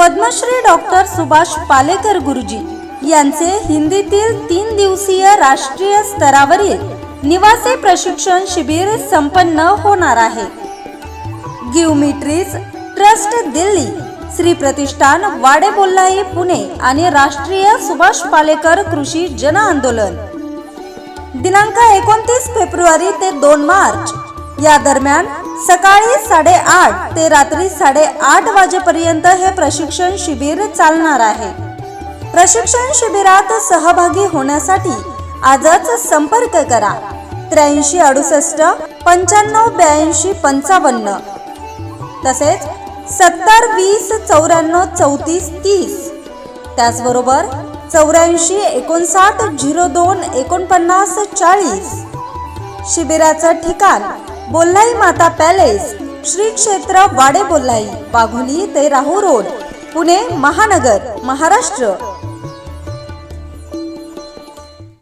Padmashri doctor Subhash Palekar गुरुजी यांचे हिंदीतील तीन दिवसीय राष्ट्रीय स्तरावरील निवासी प्रशिक्षण शिबिर संपन्न होणार आहे. Give me trees trust Delhi Shri Pratishthan Wade Bolhai Pune आणि राष्ट्रीय सुभाष पालेकर कृषी जन आंदोलन. दिनांक एकोणतीस फेब्रुवारी ते दोन मार्च या दरम्यान सकाळी साडेआठ ते रात्री साडेआठ वाजेपर्यंत हे प्रशिक्षण शिबिर चालणार आहे. प्रशिक्षण शिबिरात सहभागी होण्यासाठी आजच संपर्क करा. त्र्याऐंशी अडुसष्ट पंच्याण्णव ब्याऐंशी पंचावन्न. तसेच सत्तर वीस चौऱ्याण्णव चौतीस तीस. त्याचबरोबर चौऱ्याऐंशी एकोणसाठ झिरो दोन एकोणपन्नास चाळीस. शिबिराचं ठिकाण बोल्लाई माता पॅलेस श्री क्षेत्र वाडे बोल्लाई वाघोली ते राहू रोड पुणे महानगर महाराष्ट्र.